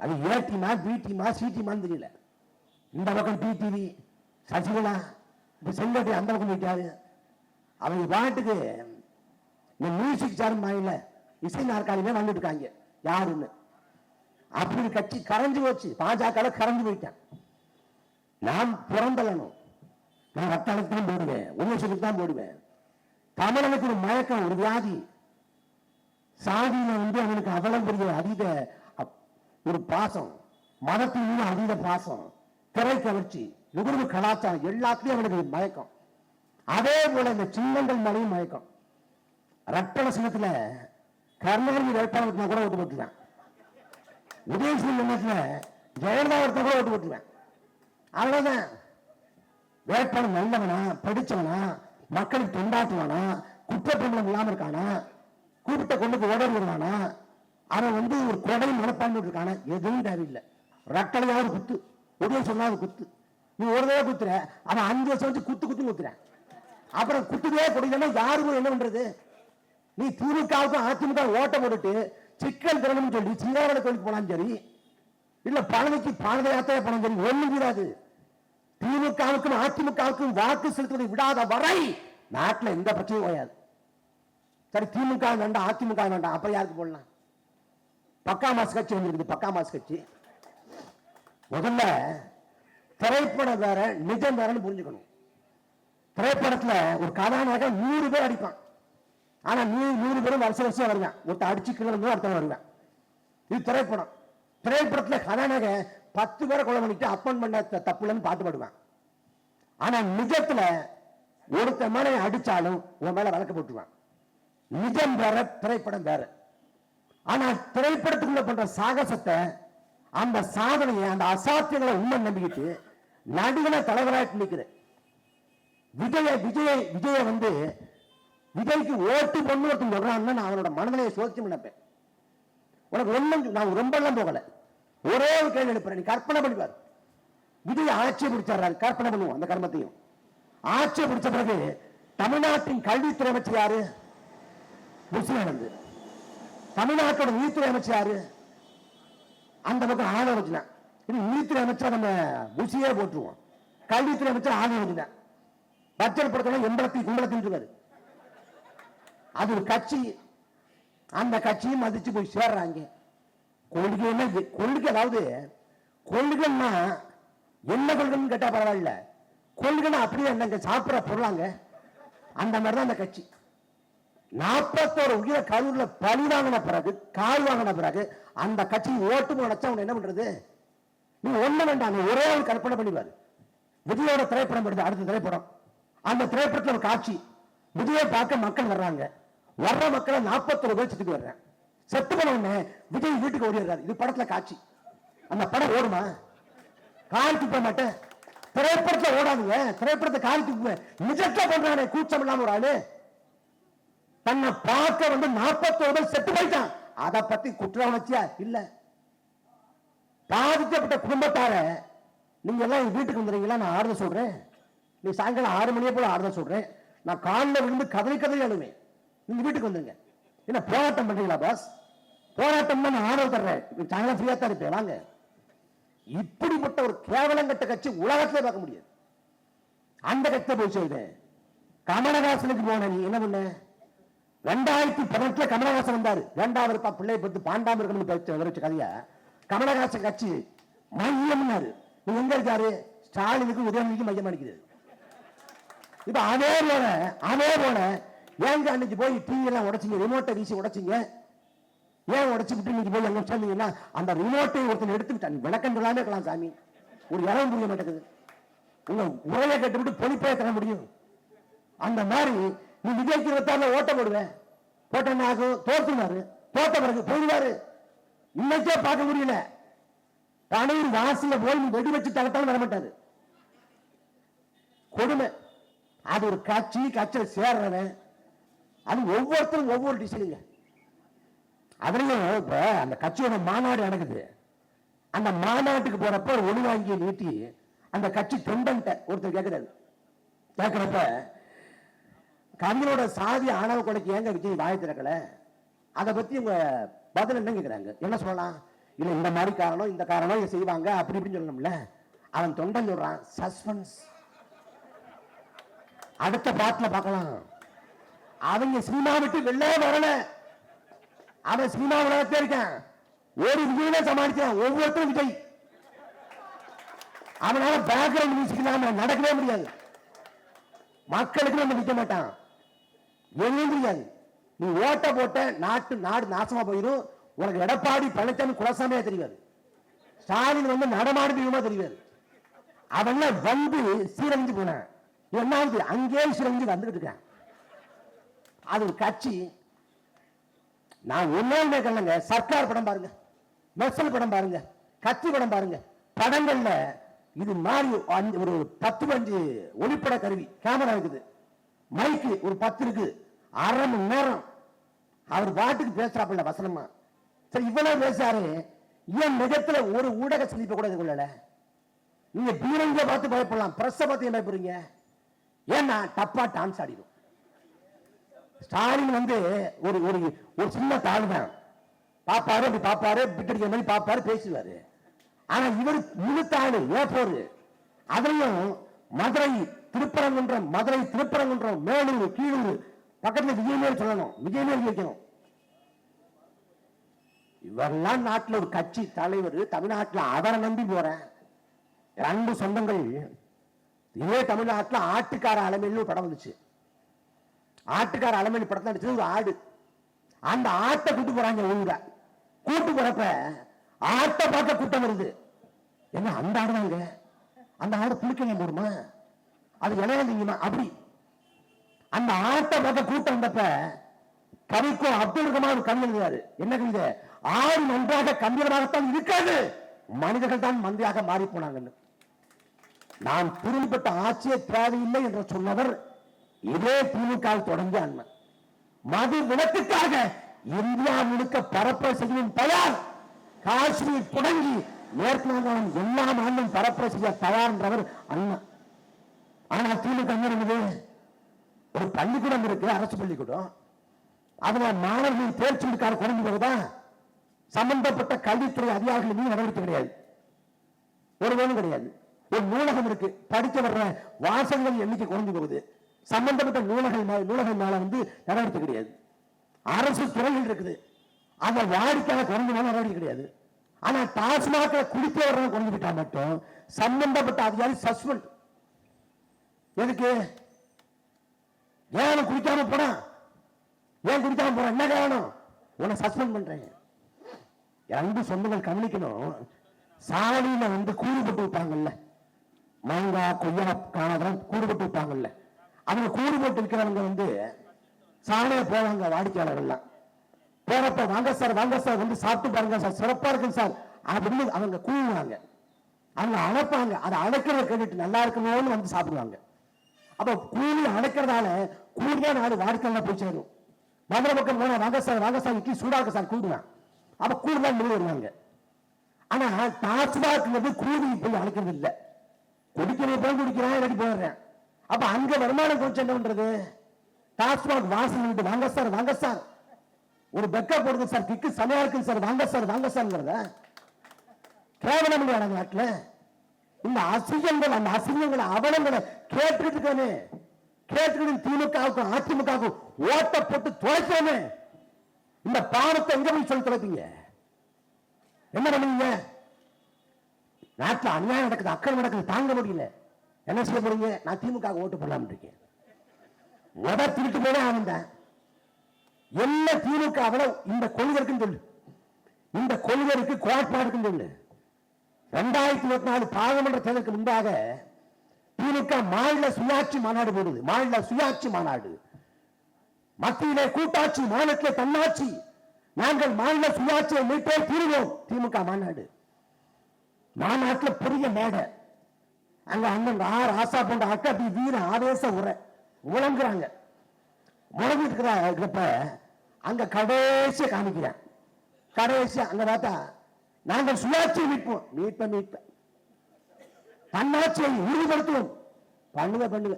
அது ஏ டீமா பி டீமா சி டீமான்னு தெரியல. இந்த பக்கம் டிடிவி சசிகலா இப்போ செங்கோட்டை அந்த பக்கம் போயிட்டாரு அவங்க பாட்டுக்கு இந்த மியூசிக் சார் மாநில இசை நாற்காலியுமே வந்துட்டு இருக்காங்க யாருன்னு? அப்படி கட்சி கரைஞ்சு போச்சு. பாஜக கரைஞ்சு போயிட்டேன் நான் பிறந்தலனும் நான் வட்டாளத்து தான் போடுவேன். உண்மை தான் போடுவேன். தமிழனுக்கு ஒரு மயக்கம் ஒரு வியாதி. சாதியில வந்து அவனுக்கு அவ்வளவு பெரிய அதீத ஒரு பாசம். மதத்தின் மீது அதீத பாசம். திரை கவர்ச்சி நுகர்வு கலாச்சாரம் எல்லாத்துலயும் அவனுக்கு மயக்கம். அதே போல இந்த சின்னங்கள் மேலையும் மயக்கம். ரத்தன சின்னத்துல கருணாநிதி வேட்பாளர் கூட ஓட்டு போட்டுருவேன். உதயசிங் எண்ணத்துல ஜெயலலிதா ஒருத்தர் கூட ஓட்டு போட்டுருவேன். அவ்வளவுதான். வேட்பாளர் நல்லவனா படிச்சவனா மக்களுக்கு தொண்டாற்றுவானா குற்றப்பிரமணம் இல்லாமல் இருக்கானா கூப்பிட்ட கொண்டுக்கு ஓடர் வருவானா அவன் வந்து ஒரு கொடை மனப்பான்மை இருக்கானா எதுவும் தேவையில்லை. ரட்டளையாவது குத்து. உடனே சொன்னாவது குத்து. நீ ஒரு தடவை குத்துற அவன் அஞ்சு வருஷம் வச்சு குத்து குத்து குத்துறேன் அப்புறம் குத்துக்கவே கொடுக்கலன்னா யாருக்கும் என்ன பண்றது? நீ திமுகவுக்கும் அதிமுக ஓட்ட போட்டுட்டு சிக்கல் திறனும் சொல்லி சிங்காரட கோயிலுக்கு போனாலும் சரி இல்ல பழனிக்கு பாத யாத்திரை போனாலும் சரி ஒண்ணு கூடாது. திமுகவுக்கும் அதிமுகவுக்கும் வாக்கு செலுத்துவதை விடாத வரை நாட்டுல எந்த பிரச்சனையும் கிடையாது சரி திமுக வேண்டாம் அதிமுக வேண்டாம் அப்ப யாருக்கு போடலாம்? பக்கா மாசு கட்சி வந்திருக்குது பக்கா மாசு கட்சி. முதல்ல திரைப்படம் வேற நிஜம் வேறன்னு புரிஞ்சுக்கணும். திரைப்படத்துல ஒரு கதாநாயகன் நூறு பேர் அடிப்பான். ஆனா நீ நூறு பேரும் வருஷம் வருஷம் வருவேன். ஒருத்த அடிச்சு கிளம்பி ஒருத்தன் வருவேன். இது திரைப்படம். திரைப்படத்துல கதாநாயகன் பத்து பேரை கொலை பண்ணிட்டு அப்பன் பண்ண தப்புலன்னு பாட்டு பாடுவேன். ஆனா நிஜத்துல ஒருத்த மேல அடிச்சாலும் உன் மேல வழக்கு போட்டுருவான். நிஜம் வேற திரைப்படம் வேற. ஆனா திரைப்படத்துக்குள்ள பண்ற சாகசத்தை அந்த சாதனையை அந்த அசாத்தியங்களை உண்மை நம்பிக்கிட்டு நடிகனை தலைவராக நிற்கிறேன் விஜய விஜய விஜய வந்து விஜய்க்கு ஓட்டு பொண்ணு ஒருத்தன் சொல்றான்னு நான் அவனோட மனநிலையை சோதிச்சு நினைப்பேன். உனக்கு ரொம்ப நான் ரொம்ப எல்லாம் போகல. ஒரே ஒரு கேள்வி எழுப்புறேன். நீ கற்பனை பண்ணிப்பார் விஜய் ஆட்சியை பிடிச்சாரு கற்பனை பண்ணுவோம் அந்த கர்மத்தையும். ஆட்சியை பிடிச்ச பிறகு தமிழ்நாட்டின் கல்வித்துறை அமைச்சர் யாரு? முஸ்லிம் தமிழ்நாட்டோட நீதித்துறை அமைச்சர் யாரு? அந்த பக்கம் ஆதரவு வச்சுனா இது நீதித்துறை அமைச்சர் நம்ம புசியே போட்டுருவோம். கல்வித்துறை அமைச்சர் ஆதரவு வச்சுனா பட்ஜெட் படத்தோட எம்பளத்தி கும்பலத்தில் இருக்காரு. அது ஒரு கட்சி. அந்த கட்சியும் மதிச்சு போய் சேர்றாங்க. கொள்கைன்னா இது? கொள்கை அதாவது கொள்கைன்னா என்ன கொள்கைன்னு கேட்டால் பரவாயில்ல. கொள்கைன்னா அப்படியே என்னங்க சாப்பிட்ற பொருளாங்க. அந்த மாதிரி தான் அந்த கட்சி. நாற்பத்தோரு உயிரை கரூர்ல பழி வாங்கின பிறகு கால் வாங்கின பிறகு அந்த கட்சி ஓட்டு நினைச்சா அவன் என்ன பண்றது? நீ ஒண்ணு வேண்டாம் நீ ஒரே ஒரு கற்பனை பண்ணிவாரு விஜயோட திரைப்படம் எடுத்து அடுத்த திரைப்படம். அந்த திரைப்படத்தில் ஒரு காட்சி. விஜயை பார்க்க மக்கள் வர்றாங்க. வர்ற மக்களை நாற்பத்தொரு பேர் செத்துக்கு வர்றேன். செத்து போன உடனே விஜய் வீட்டுக்கு ஓடிடுறாரு. இது படத்துல காட்சி. அந்த படம் ஓடுமா? கால் துப்ப மாட்டேன். திரைப்படத்தில் ஓடாதுங்க. திரைப்படத்தை கால் துப்புவேன். நிஜத்தை பண்றானே கூச்சம் இல்லாம ஒரு ஆளு. தன்னை பார்க்க வந்து நாற்பத்தோரு பேர் செத்து போயிட்டான். அதை பத்தி குற்ற உணர்ச்சியா? இல்ல. பாதிக்கப்பட்ட குடும்பத்தார நீங்க எல்லாம் வீட்டுக்கு வந்துடுறீங்களா நான் ஆறுதல் சொல்றேன். நீ சாயங்காலம் ஆறு மணியே போல ஆறுதல் சொல்றேன். நான் காலில் விழுந்து கதறி கதறி அழுவேன். நீங்க வீட்டுக்கு வந்துருங்க. என்ன போராட்டம் பண்றீங்களா பாஸ் போராட்டம்னா நான் ஆதரவு தர்றேன். சாயங்காலம் ஃப்ரீயா தான் இருப்பேன். வாங்க. இப்படிப்பட்ட ஒரு கேவலங்கட்ட கட்சி உலகத்திலே பார்க்க முடியாது. அந்த கட்சியை போய் செய்தேன் கமலஹாசனுக்கு போன நீ என்ன பண்ண? ரெண்டாயிரத்தி பதினெட்டுல கமலஹாசன் வந்தாரு. வேண்டாம் இருப்பா பிள்ளையை பத்து பாண்டாம இருக்கணும்னு வச்ச கதையா கமலஹாசன் கட்சி மையம்னாரு. நீ எங்க இருக்காரு? ஸ்டாலினுக்கு உதயநிதிக்கு மையம் அடிக்குது. இப்ப அதே போல அதே போல ஏங்க அன்னைக்கு போய் டிவி எல்லாம் உடைச்சிங்க ரிமோட்டை வீசி உடைச்சிங்க? ஏன் உடச்சு விட்டு நீங்க போய் அங்க உட்கார்ந்தீங்கன்னா அந்த ரிமோட்டை ஒருத்தன் எடுத்துக்கிட்டான். விளக்கம் இருக்கலாம் சாமி. ஒரு இடம் புரிய மாட்டேங்குது. உங்க உரையை கட்டுவிட்டு பொழிப்பே தர முடியும். அந்த மாதிரி நீ விஜய்க்கு இருபத்தாறுல ஓட்ட போடுவேன். போட்ட என்ன தோற்றுனாரு தோத்த பிறகு போயிடுவாரு இன்னைக்கே பார்க்க முடியல. பனையின் வாசில போய் வெடி வச்சு தளத்தாலும் வர மாட்டாரு. கொடுமை. அது ஒரு கட்சி கட்சியில் சேர்றவன். அது ஒவ்வொருத்தரும் ஒவ்வொரு டிசைனுங்க அதுலயும் இப்ப அந்த கட்சியோட மாநாடு நடக்குது. அந்த மாநாட்டுக்கு போறப்ப ஒளி வாங்கி நீட்டி அந்த கட்சி தொண்டன்ட்ட ஒருத்தர் கேட்கிறாரு கேட்கிறப்ப கவிஞரோட சாதி ஆணவ கொலைக்கு ஏங்க விஜய் வாய் திறக்கல? அதை பத்தி உங்க பதில் என்ன கேட்கிறாங்க என்ன சொல்லலாம்? இல்ல இந்த மாதிரி காரணம் இந்த காரணம் செய்வாங்க அப்படி இப்படின்னு சொல்லணும்ல. அவன் தொண்டை சொல்றான் சஸ்பென்ஸ். அடுத்த பாட்டில் பார்க்கலாம். அவங்க சினிமா விட்டு வெளிலே வரல. அவன் சினிமா உலகத்தே இருக்கான். ஒரு விஜயமே சமாளிச்சான். ஒவ்வொருத்தரும் விஜய். அவனால பேக்ரவுண்ட் மியூசிக் இல்லாம நடக்கவே முடியாது. மக்களுக்கு நம்ம நிற்க மாட்டான். எதுவும் தெரியாது நீ ஓட்ட போட்ட நாட்டு நாடு நாசமா போயிடும். உனக்கு எடப்பாடி பழனிசாமி குலசாமியா தெரியாது. ஸ்டாலின் வந்து நடமாடு தெய்வமா தெரியாது. அவன் வந்து சீரழிஞ்சு போனான் என்னாவது அங்கேயே சீரழிஞ்சு வந்துகிட்டு இருக்கான். அது ஒரு கட்சி. நான் ஒன்னே கல்லுங்க சர்க்கார் படம் பாருங்க. மெர்சல் படம் பாருங்க. கட்சி படம் பாருங்க. படங்கள்ல இது மாதிரி அஞ்சு- ஒரு பத்து பஞ்சு ஒளிப்பட கருவி கேமரா இருக்குது. மைக்கு ஒரு பத்து இருக்கு. அரை மணி நேரம். அவர் பாட்டுக்கு பேசுறாப்புல வசனமா. சரி இவ்வளவு பேசாரு ஏன் நிஜத்துல ஒரு ஊடக சந்திப்பை கூட இது கொள்ளல நீங்க பீரங்க பார்த்து பயப்படலாம். பிரஸ்ஸை பார்த்து ஏன் பயப்படுறீங்க? ஏன்னா டப்பா டான்ஸ் ஆடிடும். ஸ்டாலின் வந்து ஒரு ஒரு ஒரு சின்ன தாள் தான் பாப்பாரு அப்படி பாப்பாரு பிட்டடிக்கிற மாதிரி பாப்பாரு பேசுவாரு. ஆனா இவர் முழு தாழ் ஏ போரு அதுலயும் மதுரை திருப்பரங்குன்றம் மதுரை திருப்பரங்குன்றம் மேலூர் கீழூர். பக்கத்துல விஜயமேல் சொல்லணும். விஜயமேல் வைக்கணும். இவரெல்லாம் நாட்டுல ஒரு கட்சி தலைவர் தமிழ்நாட்டுல அவரை நம்பி போறேன். ரெண்டு சொந்தங்கள். இதே தமிழ்நாட்டுல ஆட்டுக்கார அலமையில் ஒரு படம் வந்துச்சு. ஆட்டுக்கார அலமையில் படத்தை நடிச்சது ஒரு ஆடு. அந்த ஆட்டை கூட்டு போறாங்க ஊங்க கூட்டு போறப்ப ஆட்டை பார்க்க கூட்டம் வருது. என்ன அந்த ஆடு தாங்க அந்த ஆடு புளிக்க போடுமா? அது இளையலிங்கமா அப்படி. அந்த ஆட்டை பார்த்த கூட்டம் வந்தப்ப கவிக்கும் அப்துல் கமால் கண் எழுதுறாரு என்ன கவிதை? ஆறு நன்றாக கம்பீரமாகத்தான் இருக்காது மனிதர்கள் தான் மந்தியாக மாறி போனாங்கன்னு. நான் திரும்பப்பட்ட ஆட்சியை தேவையில்லை என்று சொன்னவர் இதே திமுக தொடர்ந்து அண்ணன். மது விளக்குக்காக இந்தியா முழுக்க பரப்புரை செய்யும் தயார். காஷ்மீர் தொடங்கி மேற்கு எல்லா மாநிலம் பரப்புரை செய்ய தயார் என்றவர் அண்ணன். ஆனா திமுக என்ன இருக்குது ஒரு பள்ளிக்கூடம் இருக்கு அரசு பள்ளிக்கூடம். அதுல மாணவர்கள் தேர்ச்சி எடுக்காத குறைஞ்சு போகுதா சம்பந்தப்பட்ட கல்வித்துறை அதிகாரிகள் நடவடிக்கை கிடையாது. ஒருவனும் கிடையாது. ஒரு நூலகம் இருக்கு படிக்க வர்ற வாசகங்கள் எண்ணிக்கை குறைஞ்சு போகுது. சம்பந்தப்பட்ட நூலகம் மே- நூலகம் மேல வந்து நடவடிக்கை கிடையாது. அரசு துறைகள் இருக்குது. அந்த வாடிக்கையாளர் குறைஞ்ச மேல நடவடிக்கை கிடையாது. ஆனா டாஸ்மாக குடிக்க வர்றவங்க குறைஞ்சு விட்டா மட்டும் சம்பந்தப்பட்ட அதிகாரி சஸ்பெண்ட் எதுக்கு? ஏன் குடிக்காம போறான் ஏன் குடிக்காம போறான் என்ன காரணம்? உன்னை சஸ்பெண்ட் பண்றேன். அன்பு சொந்தங்கள் கவனிக்கணும். சாலையில வந்து கூறு போட்டு வைப்பாங்கல்ல மாங்காய் கொய்யா காணாதான் கூடுபட்டு விட்டாங்கல்ல. அவங்க கூறு போட்டு இருக்கிறவங்க வந்து சாலையில போவாங்க வாடிக்கையாளர்கள்லாம். போறப்ப வாங்க சார் வாங்க சார் வந்து சாப்பிட்டு பாருங்க சார் சிறப்பா இருக்கு சார். அப்படின்னு அவங்க கூடுவாங்க அவங்க அழைப்பாங்க. அதை அழைக்கிறத கேட்டுட்டு நல்லா இருக்கணும்னு வந்து சாப்பிடுவாங்க. அப்ப கூலி அடைக்கிறதால கூலியா நாடு வாடிக்கையாளர் போய் சேரும். மதுரை பக்கம் போனா வாங்க சார் வாங்க சார் இட்லி சூடா இருக்கு சார் கூடுவேன் அப்ப கூடுதான் முடிவு வருவாங்க. ஆனா டாஸ்மாக் வந்து கூலி போய் அழைக்கிறது இல்ல. குடிக்கிறேன் போய் குடிக்கிறேன் இல்லாட்டி போயிடுறேன். அப்ப அங்க வருமானம் கொஞ்சம் என்ன பண்றது? டாஸ்மாக் வாசல் விட்டு வாங்க சார் வாங்க சார். ஒரு பெக்கா போடுங்க சார் கிக்கு செமையா இருக்கு சார் வாங்க சார் வாங்க சார்ங்கிறத. கேவலம் இல்லையா நாட்டுல இந்த அசிங்கங்கள் அந்த அசிங்கங்களை அவலங்களை கேட்டுட்டு இருக்கானே கேட்டுக்கிட்டு திமுகவுக்கும் அதிமுகவுக்கும் ஓட்ட போட்டு துளைக்காம இந்த பாவத்தை எங்க போய் சொல்லி தொலைப்பீங்க? என்ன பண்ணுவீங்க? நாட்டில் அநியாயம் நடக்குது அக்கறை நடக்குது தாங்க முடியல. என்ன செய்ய போறீங்க? நான் திமுக ஓட்டு போடலாம் இருக்கேன். முத திருட்டு போனே ஆனந்தேன். என்ன திமுக இந்த கொள்கை இருக்குன்னு சொல்லு. இந்த கொள்கை இருக்கு கோட்பாடு இருக்குன்னு சொல்லு. ரெண்டாயிரத்தி இருபத்தி நாலு பாராளுமன்ற தேர்தலுக்கு முன்பாக திமுக மாநில சுயாட்சி மாநாடு போடுது. மாநில சுயாட்சி மாநாடு. மத்தியிலே கூட்டாட்சி மாநிலத்திலே தன்னாட்சி. நாங்கள் மாநில சுயாட்சியை மீட்டே தீர்வோம் திமுக மாநாடு. மாநாட்டில் பெரிய மேடை. அங்க அண்ணன் ஆர் ஆசா போன்ற அக்கா வீர ஆவேச உரை உழங்குறாங்க. முழங்கிட்டு இருக்கிற இருக்கிறப்ப அங்க கடைசியை காமிக்கிறேன். கடைசியா அங்க பார்த்தா நாங்கள் சுயாட்சி மீட்போம். மீட்ப மீட்ப. தன்னாட்சியை உறுதிப்படுத்துவோம். பண்ணுங்க பண்ணுங்க.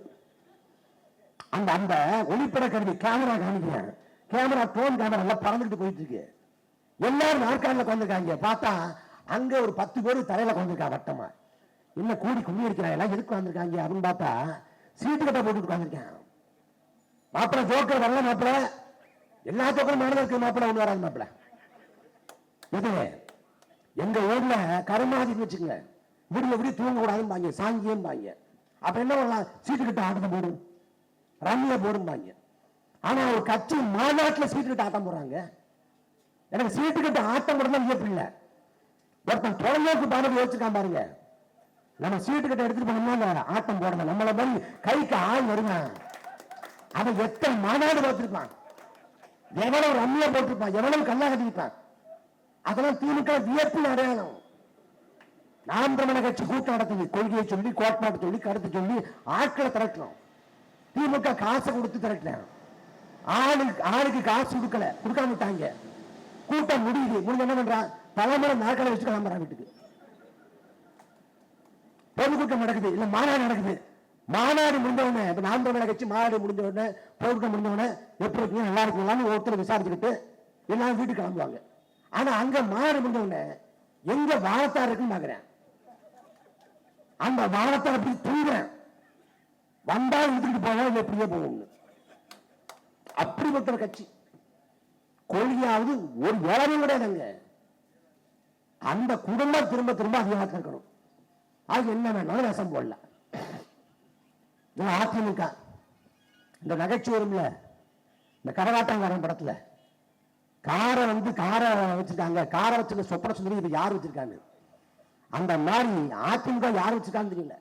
அந்த அந்த ஒளிப்பட கருவி கேமரா காமிக்கிறேன் கேமரா போன் கேமரா எல்லாம் பறந்துட்டு போயிட்டு இருக்கு. எல்லாரும் நாற்காலில் கொண்டிருக்காங்க பார்த்தா அங்க ஒரு பத்து பேர் தலையில கொண்டிருக்கா வட்டமா. என்ன கூடி கும்மி அடிக்கிறாங்க எதுக்கு வந்திருக்காங்க அப்படின்னு பார்த்தா சீட்டு கட்ட போட்டு உட்காந்துருக்கேன் மாப்பிள்ள ஜோக்கர் வரல மாப்பிள்ள. எல்லா ஜோக்கரும் மேல இருக்கு மாப்பிள்ள ஒண்ணு வராது மாப்பிள்ள. இது எங்க ஊர்ல கருமாதின்னு வச்சுக்கோங்க. விடிய எப்படி தூங்க கூடாதுன்னு பாங்க சாங்கியம் பாங்க அப்ப என்ன பண்ணலாம்? சீட்டு கிட்ட ஆட்டம் போடும். ரம்மிய போடும்பாங்க. ஆனா ஒரு கட்சி மாநாட்டுல சீட்டு கிட்ட ஆட்டம் போடுறாங்க. எனக்கு சீட்டு கிட்ட ஆட்டம் போடுறது வியப்பு இல்லை. ஒருத்தன் தொலைநோக்கு பாடம் யோசிச்சுக்காம பாருங்க. நம்ம சீட்டு கிட்ட எடுத்துட்டு போனோம்னா ஆட்டம் போடணும் நம்மளை மாதிரி கைக்கு ஆள் வருவான் அவன் எத்தனை மாநாடு பார்த்துருப்பான்? எவ்வளவு ரம்மியா போட்டிருப்பான். எவ்வளவு கல்லா கட்டிருப்பான் அதெல்லாம் திமுக வியப்பின் அடையாளம். நாம் தமிழக கட்சி கூட்டம் நடத்துது. கொள்கையை சொல்லி கோட்பாடு சொல்லி கருத்து சொல்லி ஆட்களை திரட்டணும். திமுக காசை கொடுத்து திரட்டினாங்க. ஆளுக்கு ஆளுக்கு காசு கொடுக்கல. கொடுக்காம விட்டாங்க. கூட்டம் முடியுது. முடிஞ்ச என்ன பண்றான் தலைமுறை நாட்களை வச்சு கிளம்புறான் வீட்டுக்கு. பொதுக்கூட்டம் நடக்குது. இல்ல மாநாடு நடக்குது. மாநாடு முடிஞ்ச இப்ப நாம் தமிழக கட்சி மாநாடு முடிஞ்ச உடனே பொதுக்கூட்டம் முடிஞ்ச உடனே எப்படி இருக்கீங்க நல்லா இருக்கீங்களான்னு ஒருத்தர் விசாரிச்சுக்கிட்டு எல்லாரும் வீட்டுக்கு கிளம்புவாங்க. ஆனா அங்க மாறு முடிஞ்ச எங்க வானத்தார் இருக்குன்னு பாக்குறேன். அந்த வாழத்தார் அப்படி தூங்குறேன் வந்தா இழுத்துட்டு போவா இல்லை எப்படியே போவோம்னு அப்படிப்பட்ட கட்சி. கொள்கையாவது ஒரு இளவு கிடையாதுங்க அந்த குடும்பம் திரும்ப திரும்ப அதிகமாக இருக்கணும். அது என்ன வேணாலும் ரசம் போடல. அதிமுக. இந்த நகைச்சுவரும்ல இந்த கரகாட்டங்காரன் படத்துல. காரை வந்து காரை வச்சிருக்காங்க காரை வச்சிருக்க சொப்பன சுந்தரி இது யார் வச்சிருக்காங்க? அந்த மாதிரி அதிமுக யார் வச்சிருக்கான்னு தெரியல.